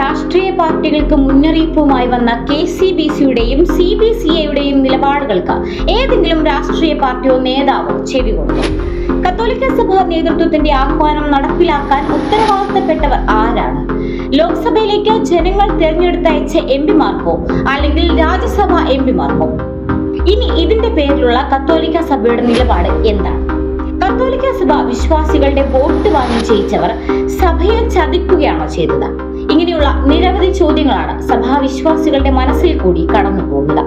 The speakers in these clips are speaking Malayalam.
രാഷ്ട്രീയ പാർട്ടികൾക്ക് മുന്നറിയിപ്പുമായി വന്ന കെ സി ബി സിയുടെയും സി ബി സി ഐയുടെയും നിലപാടുകൾക്ക് ഏതെങ്കിലും രാഷ്ട്രീയ പാർട്ടിയോ നേതാവോ ചെവി കൊടുത്തു. കത്തോലിക്ക സഭ നേതൃത്വത്തിന്റെ ആഹ്വാനം നടപ്പിലാക്കാൻ ഉത്തരവാദിത്തപ്പെട്ടവർ ആരാണ്? ലോക്സഭയിലേക്ക് ജനങ്ങൾ തിരഞ്ഞെടുത്തയച്ച എം പിമാർക്കോ അല്ലെങ്കിൽ രാജ്യസഭ എം പിമാർക്കോ? ഇനി ഇതിന്റെ പേരിലുള്ള കത്തോലിക്ക സഭയുടെ നിലപാട് എന്താണ്? കത്തോലിക്ക സഭ വിശ്വാസികളുടെ വോട്ട് വാങ്ങി ജയിച്ചവർ സഭയെ ചതിക്കുകയാണോ ചെയ്തത്? ഇങ്ങനെയുള്ള നിരവധി ചോദ്യങ്ങളാണ് സഭാവിശ്വാസികളുടെ മനസ്സിൽ കൂടി കടന്നു പോകുന്നത്.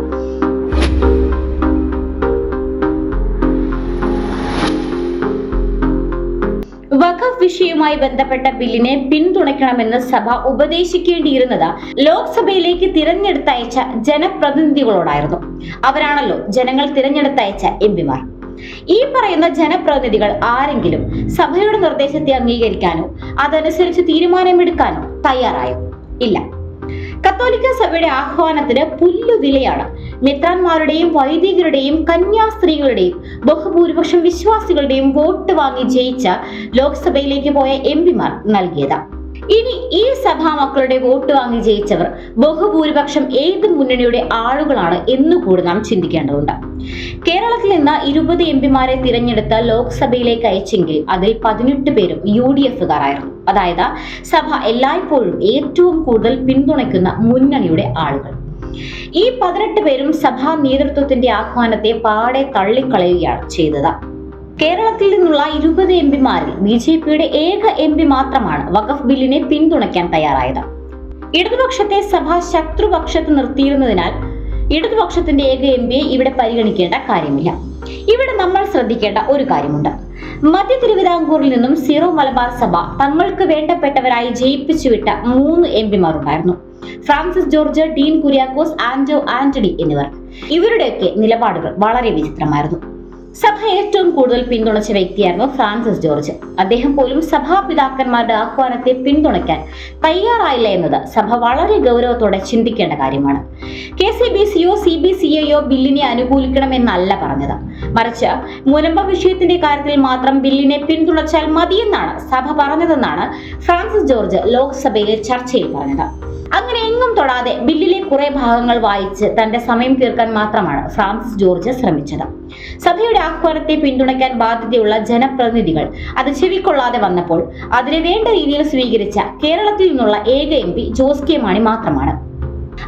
വഖഫ് വിഷയവുമായി ബന്ധപ്പെട്ട ബില്ലിനെ പിന്തുണയ്ക്കണമെന്ന് സഭ ഉപദേശിക്കേണ്ടിയിരുന്നത് ലോക്സഭയിലേക്ക് തിരഞ്ഞെടുത്തയച്ച ജനപ്രതിനിധികളോടായിരുന്നു. അവരാണല്ലോ ജനങ്ങൾ തിരഞ്ഞെടുത്തയച്ച എം പിമാർ. ഈ പറയുന്ന ജനപ്രതിനിധികൾ ആരെങ്കിലും സഭയുടെ നിർദ്ദേശത്തെ അംഗീകരിക്കാനോ അതനുസരിച്ച് തീരുമാനമെടുക്കാനോ തയ്യാറായോ? ഇല്ല. കത്തോലിക്ക സഭയുടെ ആഹ്വാനത്തിന് പുല്ലുവിലയാണ് മിത്രാന്മാരുടെയും വൈദികരുടെയും കന്യാസ്ത്രീകളുടെയും ബഹുഭൂരിപക്ഷം വിശ്വാസികളുടെയും വോട്ട് വാങ്ങി ജയിച്ച ലോക്സഭയിലേക്ക് പോയ എം പിമാർ നൽകിയത്. ഇനി ഈ സഭാ മക്കളുടെ വോട്ട് വാങ്ങി ജയിച്ചവർ ബഹുഭൂരിപക്ഷം ഏത് മുന്നണിയുടെ ആളുകളാണ് എന്നുകൂടി നാം ചിന്തിക്കേണ്ടതുണ്ട്. കേരളത്തിൽ നിന്ന് ഇരുപത് എം പിമാരെ തിരഞ്ഞെടുത്ത ലോക്സഭയിലേക്ക് അയച്ചെങ്കിൽ അതിൽ പതിനെട്ട് പേരും യു ഡി എഫുകാരായിരുന്നു. അതായത് സഭ എല്ലായ്പ്പോഴും ഏറ്റവും കൂടുതൽ പിന്തുണയ്ക്കുന്ന മുന്നണിയുടെ ആളുകൾ. ഈ പതിനെട്ട് പേരും സഭാ നേതൃത്വത്തിന്റെ ആഹ്വാനത്തെ പാടെ തള്ളിക്കളയുകയാണ് ചെയ്തത്. കേരളത്തിൽ നിന്നുള്ള ഇരുപത് എം പിമാരിൽ ബി ജെ പിയുടെ ഏക എം പി മാത്രമാണ് വഖഫ് ബില്ലിനെ പിന്തുണയ്ക്കാൻ തയ്യാറായത്. ഇടതുപക്ഷത്തെ സഭ ശത്രുപക്ഷത്ത് നിർത്തിയിരുന്നതിനാൽ ഇടതുപക്ഷത്തിന്റെ ഏക എം പിയെ ഇവിടെ പരിഗണിക്കേണ്ട കാര്യമില്ല. ഇവിടെ നമ്മൾ ശ്രദ്ധിക്കേണ്ട ഒരു കാര്യമുണ്ട്. മധ്യ തിരുവിതാംകൂറിൽ നിന്നും സീറോ മലബാർ സഭ തങ്ങൾക്ക് വേണ്ടപ്പെട്ടവരായി ജയിപ്പിച്ചുവിട്ട മൂന്ന് എം പിമാർ ഉണ്ടായിരുന്നു Francis George Dean Kuriakose Anto Antony എന്നിവർ. ഇവരുടെയൊക്കെ നിലപാടുകൾ വളരെ വിചിത്രമായിരുന്നു. സഭ ഏറ്റവും കൂടുതൽ പിന്തുണച്ച വ്യക്തിയായിരുന്നു ഫ്രാൻസിസ് ജോർജ്. അദ്ദേഹം പോലും സഭാപിതാക്കന്മാരുടെ ആഹ്വാനത്തെ പിന്തുണയ്ക്കാൻ തയ്യാറായില്ല എന്നത് സഭ വളരെ ഗൗരവത്തോടെ ചിന്തിക്കേണ്ട കാര്യമാണ്. കെ സി ബി സിയോ സി ബി സി ഐയോ ബില്ലിനെ അനുകൂലിക്കണമെന്നല്ല പറഞ്ഞത്. മറിച്ച് മുനമ്പ വിഷയത്തിന്റെ കാര്യത്തിൽ മാത്രം ബില്ലിനെ പിന്തുണച്ചാൽ മതിയെന്നാണ് സഭ പറഞ്ഞതെന്നാണ് ഫ്രാൻസിസ് ജോർജ് ലോക്സഭയിലെ ചർച്ചയിൽ പറഞ്ഞത്. അങ്ങനെ എങ്ങും തൊടാതെ ബില്ലിലെ കുറെ ഭാഗങ്ങൾ വായിച്ച് തന്റെ സമയം തീർക്കാൻ മാത്രമാണ് ഫ്രാൻസിസ് ജോർജ് ശ്രമിച്ചത്. സഭയുടെ ആഹ്വാനത്തെ പിന്തുണയ്ക്കാൻ ബാധ്യതയുള്ള ജനപ്രതിനിധികൾ അത് ചെവിക്കൊള്ളാതെ വന്നപ്പോൾ അതിനെ വേണ്ട രീതിയിൽ സ്വീകരിച്ച കേരളത്തിൽ നിന്നുള്ള ഏക M P Jose K Mani മാത്രമാണ്.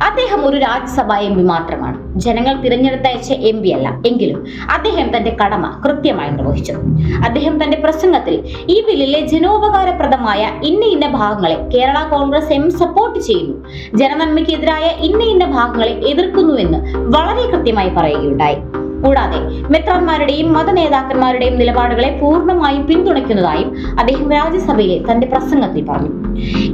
അദ്ദേഹം ഒരു രാജ്യസഭാ എം പി മാത്രമാണ്. ജനങ്ങൾ തിരഞ്ഞെടുത്തയച്ച എം പി അല്ല. എങ്കിലും അദ്ദേഹം തന്റെ കടമ കൃത്യമായി നിർവഹിച്ചു. അദ്ദേഹം തന്റെ പ്രസംഗത്തിൽ ഈ ബില്ലിലെ ജനോപകാരപ്രദമായ ഇന്ന ഇന്ന ഭാഗങ്ങളെ കേരള കോൺഗ്രസ് എം സപ്പോർട്ട് ചെയ്യുന്നു. ജനനന്മയ്ക്കെതിരായ ഇന്ന ഇന്ന ഭാഗങ്ങളെ എതിർക്കുന്നുവെന്ന് വളരെ കൃത്യമായി പറയുകയുണ്ടായി. കൂടാതെ മെത്രാന്മാരുടെയും മതനേതാക്കന്മാരുടെയും നിലപാടുകളെ പൂർണമായും പിന്തുണയ്ക്കുന്നതായും അദ്ദേഹം രാജ്യസഭയിലെ തന്റെ പ്രസംഗത്തിൽ പറഞ്ഞു.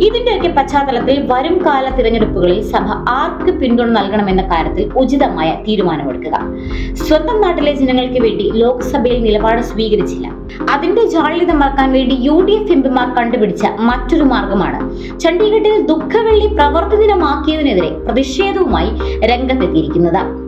ഇതിന്റെയൊക്കെ പശ്ചാത്തലത്തിൽ വരും കാല തിരഞ്ഞെടുപ്പുകളിൽ സഭ ആർക്ക് പിന്തുണ നൽകണമെന്ന കാര്യത്തിൽ ഉചിതമായ തീരുമാനമെടുക്കുക. സ്വന്തം നാട്ടിലെ ജനങ്ങൾക്ക് വേണ്ടി ലോക്സഭയിൽ നിലപാട് സ്വീകരിച്ചില്ല. അതിന്റെ ജാള്യത മറക്കാൻ വേണ്ടി യു ഡി എഫ് എംപിമാർ കണ്ടുപിടിച്ച മറ്റൊരു മാർഗമാണ് ചണ്ഡീഗഡിൽ ദുഃഖവെള്ളി പ്രവർത്തി ദിനമാക്കിയതിനെതിരെ പ്രതിഷേധവുമായി രംഗത്തെത്തിയിരിക്കുന്നത്.